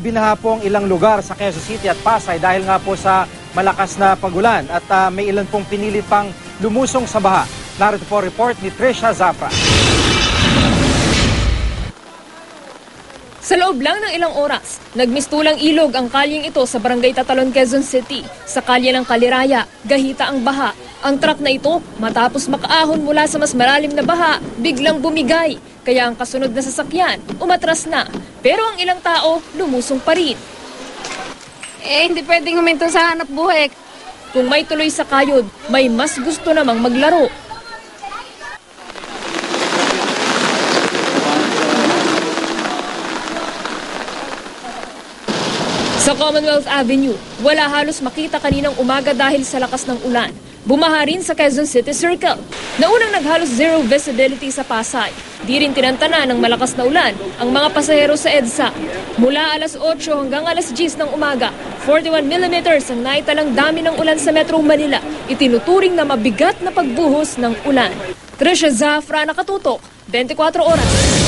Binaha po ang ilang lugar sa Quezon City at Pasay dahil nga po sa malakas na pagulan at ah, may ilan pong pinilit pang lumusong sa baha. Narito po report ni Trisha Zafra. Sa loob lang ng ilang oras, nagmistulang ilog ang kalyeng ito sa Barangay Tatalon, Quezon City. Sa kalye ng Kaliraya, gahita ang baha. Ang truck na ito, matapos makaahon mula sa mas malalim na baha, biglang bumigay. Kaya ang kasunod na sasakyan, umatras na. Pero ang ilang tao, lumusong pa rin. Eh, hindi pwedeng huminto sa hanap buhay. Kung may tuloy sa kayod, may mas gusto namang maglaro. Sa Commonwealth Avenue, wala halos makita kaninang umaga dahil sa lakas ng ulan. Bumaha rin sa Quezon City Circle. Naunang naghalos zero visibility sa Pasay. Di rin tinantana ng malakas na ulan ang mga pasahero sa EDSA. Mula alas 8 hanggang alas 10 ng umaga, 41 millimeters ang naitalang dami ng ulan sa Metro Manila. Itinuturing na mabigat na pagbuhos ng ulan. Trisha Zafra, nakatutok, 24 oras.